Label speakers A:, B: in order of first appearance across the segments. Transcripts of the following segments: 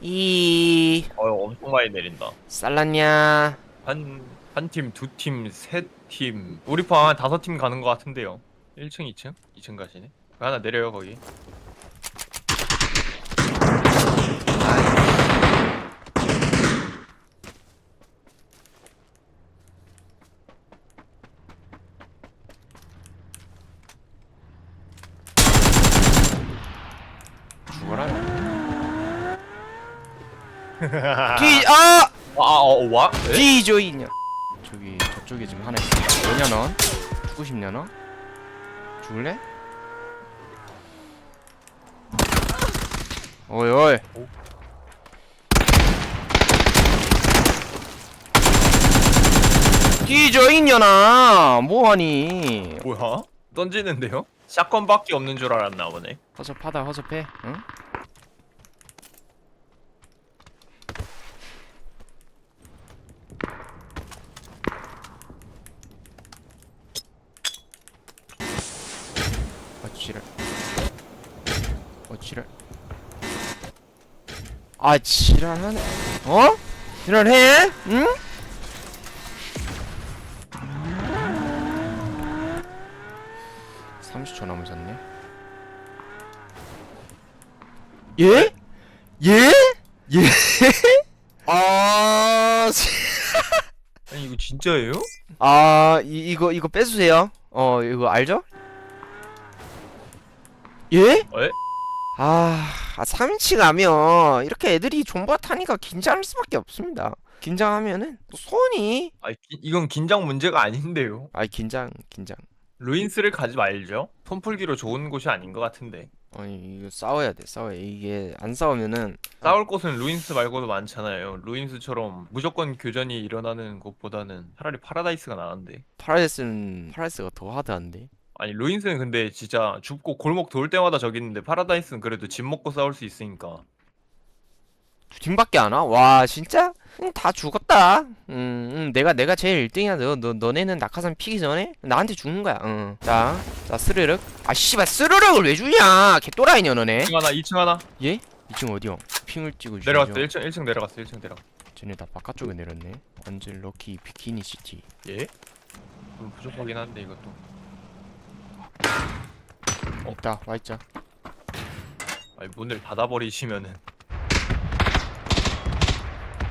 A: 이
B: 어 엄청 많이 내린다.
A: 살랐냐?
B: 한 한 팀, 두 팀, 세 팀. 우리 파 다섯 팀 가는 것 같은데요. 1층, 2층, 2층 가시네. 하나 내려요 거기.
A: 죽어라. 뒤 아!
B: 아, 어, 와? 네?
A: 뒤조이냐? 저기 저쪽에 지금 하나 있어. 뭐냐 넌? 죽고 싶냐 너? 죽을래? 어이 어이. 뒤조이냐나 뭐하니?
B: 뭐야? 던지는데요? 샷건밖에 없는 줄 알았나 보네.
A: 허접하다 허접해. 응? 지랄. 어 지랄. 아 지랄하네. 어? 지랄해? 응? (30초) 남으셨네 예? 예? 예? 아, 지-
B: 아니 이거 진짜예요?
A: 아, 이, 이거 이거 빼주세요. 어, 이거 알죠? 예?
B: 에?
A: 아, 아 3인치 가면 이렇게 애들이 존버 타니까 긴장할 수밖에 없습니다. 긴장하면은 또 손이
B: 아 이건 긴장 문제가 아닌데요.
A: 아 긴장 긴장.
B: 루인스를 가지 말죠. 손풀기로 좋은 곳이 아닌 것 같은데.
A: 아니 이거 싸워야 돼 싸워야 돼. 이게 안 싸우면은
B: 싸울 곳은 루인스 말고도 많잖아요. 루인스처럼 무조건 교전이 일어나는 곳보다는 차라리 파라다이스가 나은데.
A: 파라데스는 파라데스가 더 하드한데. 아니
B: 루인스는 근데 진짜 줍고 골목 돌 때마다 저기 있는데 파라다이스는 그래도 집 먹고 싸울 수 있으니까.
A: 두 팀밖에 안 와? 와 진짜? 응, 다 죽었다. 음, 음, 내가 내가 제일 1등이야. 너, 너 너네는 낙하산 피기 전에 나한테 죽는 거야. 응. 자, 자 스르륵. 아 씨발 스르륵을 왜 주냐? 개또라이냐 너네.
B: 2층 하나, 2층 하나.
A: 예? 2층 어디요? 핑을 찍어 주죠.
B: 내려갔어. 1층 1층 내려갔어. 1층 내려.
A: 쟤네 다 바깥쪽에 내렸네. 완전 럭키 비키니 시티.
B: 예? 좀 부족하긴 한데 이것도.
A: 없다. 와 있자.
B: 아니 문을 닫아버리시면은.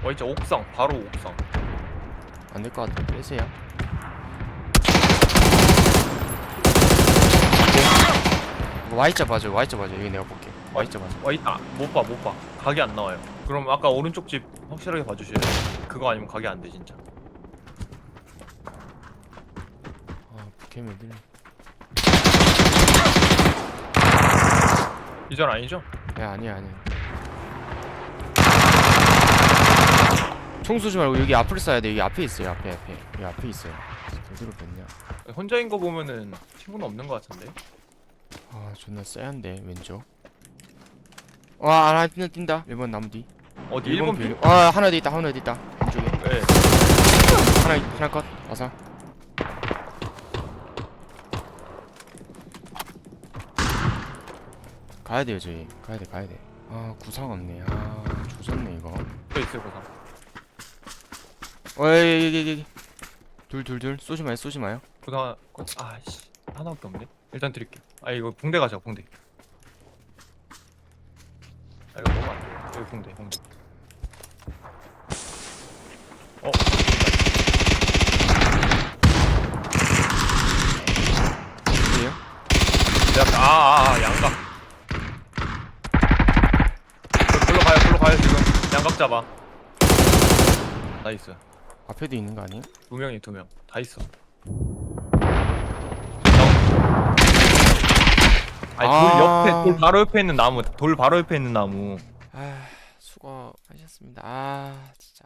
B: 와 진짜 옥상 바로 옥상.
A: 안 될 것 같아. 빼세요. 이거 와 있자 봐줘. 와 있자 봐줘. 여기 내가 볼게. 와 있자 봐줘.
B: 와 있다. 못 봐, 못 봐. 각이 안 나와요. 그럼 아까 오른쪽 집 확실하게 돼. 그거 아니면 각이 안 돼 진짜.
A: 아, 부캠 애들.
B: 이전 아니죠?
A: 야 아니야 아니야 총 쏘지 말고 여기 앞을 쏴야 돼. 여기 앞에 있어요 앞에 앞에. 여기 앞에 있어요. 어디로 뺐냐?
B: 혼자인 거 보면은 친구는 없는 것 같은데.
A: 아 존나 쎄한데 왼쪽. 와 하나 뛴다 뛴다. 1번 나무 뒤.
B: 어디?
A: 1번
B: 1번 피?
A: 아 하나 더 있다 하나 더 있다. 왼쪽에.
B: 네.
A: 하나 있- 하나 컷. 와서 가야 돼요 저희 가야 돼 가야 돼 아 구상 없네 아 조졌네 이거
B: 또 있어요 보상.
A: 어이 여기 여기 둘둘둘 쏘지 마요 쏘지 마요
B: 보상 하나. 아씨 하나밖에 없네. 일단 드릴게요. 아 이거 붕대 가자 붕대. 아 이거 너무 안 돼. 여기 붕대 붕대. 어.
A: 어디에요?
B: 내 아아 아, 양각. 저 글로 가요 글로 가요 지금 잡아. 나이스.
A: 앞에도 있는 거 아니에요?
B: 두 명이 두 명. 다 있어. 아니
A: 아.
B: 돌 옆에 돌 바로 옆에 있는 나무 돌 바로 옆에 있는 나무
A: 아 수고하셨습니다 아 진짜